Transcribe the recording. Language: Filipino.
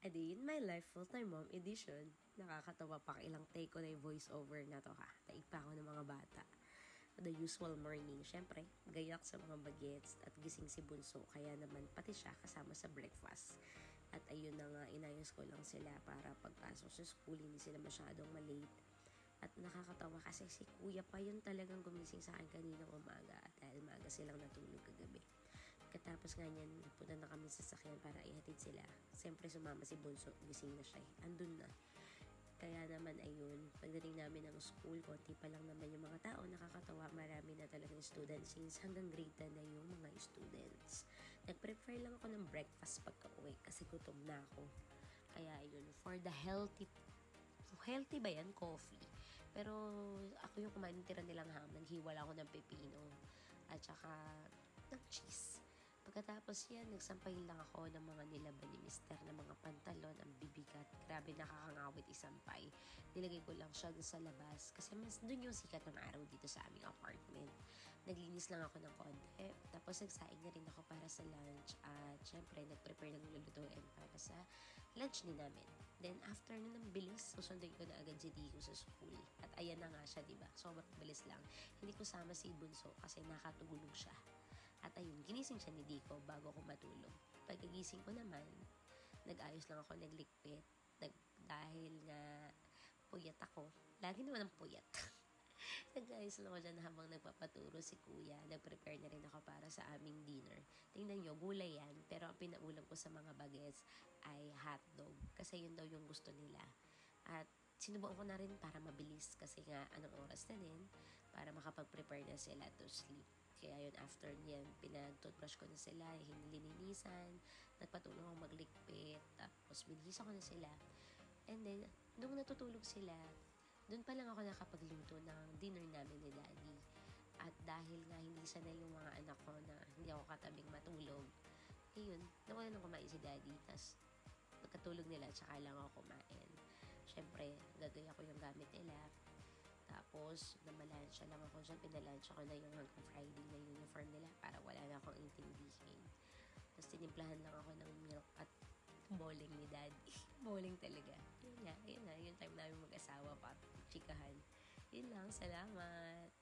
A Day in My Life Full-Time Mom Edition. Nakakatawa pa ilang take ko na yung voice-over na to ha. Taig pa ako ng mga bata. The usual morning, syempre, gayak sa mga bagets at gising si Bunso. Kaya naman pati siya kasama sa breakfast. At ayun na nga, inayos ko lang sila para pagpasok sa school, hindi sila masyadong malate. At nakakatawa kasi si kuya pa yun talagang gumising sa akin kaninang umaga at dahil maaga silang natulog kagabi. Katapos nga niyan, punta na kami sa sakyan para ihatid sila. Siyempre sumama si Bunso, gising na siya. eh. Andun na. Kaya naman ayun, pagdating namin ng school, konti pa lang naman yung mga tao, nakakatawa, marami na talagang students since hanggang grade 10 na yung mga students. Nag-prepare lang ako ng breakfast pagka uwi kasi gutom na ako. Kaya ayun, for the healthy healthy ba yan? Coffee. Pero ako yung kumain ng tira nilang ham, naghiwala ako ng pepino at saka ng cheese. Pagkatapos yan, nagsampay lang ako ng mga nilaban ni Mister na mga pantalon, ang bibigat. Grabe nakakangawit isampay. Nilagay ko lang siya sa labas kasi mas dun yung sikat ng araw dito sa aming apartment. Naglinis lang ako ng konti. Tapos nagsaing na rin ako para sa lunch at syempre nag-prepare ng lulutuin para sa lunch din namin. Then after nun ng bilis, susunduin ko na agad si Dico sa school. At ayan na nga siya, di ba? Sobrang bilis lang. Hindi ko sama si Bunso kasi nakatulog siya. At ayun, ginising siya ni Dico bago ako matulog. Pagkagising ko naman, nag-ayos lang ako, naglikpit. Nag, dahil nga puyat ako. Lagi naman ang puyat. Nag-ayos lang ako dyan habang nagpapaturo si kuya. Nag-prepare na rin ako para sa aming dinner. Tingnan nyo, gulay yan. Pero ang pinaulam ko sa mga bagets ay hotdog. Kasi yun daw yung gusto nila. At sinubukan ko na rin para mabilis. Kasi nga, anong oras na din para makapag-prepare na sila to sleep. Kaya yun, after niyan, pinag-toothbrush ko na sila, hinilinisan, nagpatulong akong maglikpit, tapos binihisa ko na sila. And then, nung natutulog sila, doon pa lang ako nakapagluto ng dinner namin ni Daddy. At dahil nga hindi sanay yung mga anak ko na hindi ako katabing matulog, ayun, nawala nang kumain si Daddy. Tapos, pagkatulog nila, tsaka lang ako kumain. Siyempre, gagaya ko yung gamit nila. Tapos, namalansya lang ako dyan. Pinalansya ko na yung hanggang Friday na uniform nila para wala na akong intindihin. Tapos, tinimplahan lang ako ng milk at bowling ni daddy. bowling talaga. Yun nga, yun na. Yung time namin mag-asawa pa. Chikahan. Yun lang. Salamat.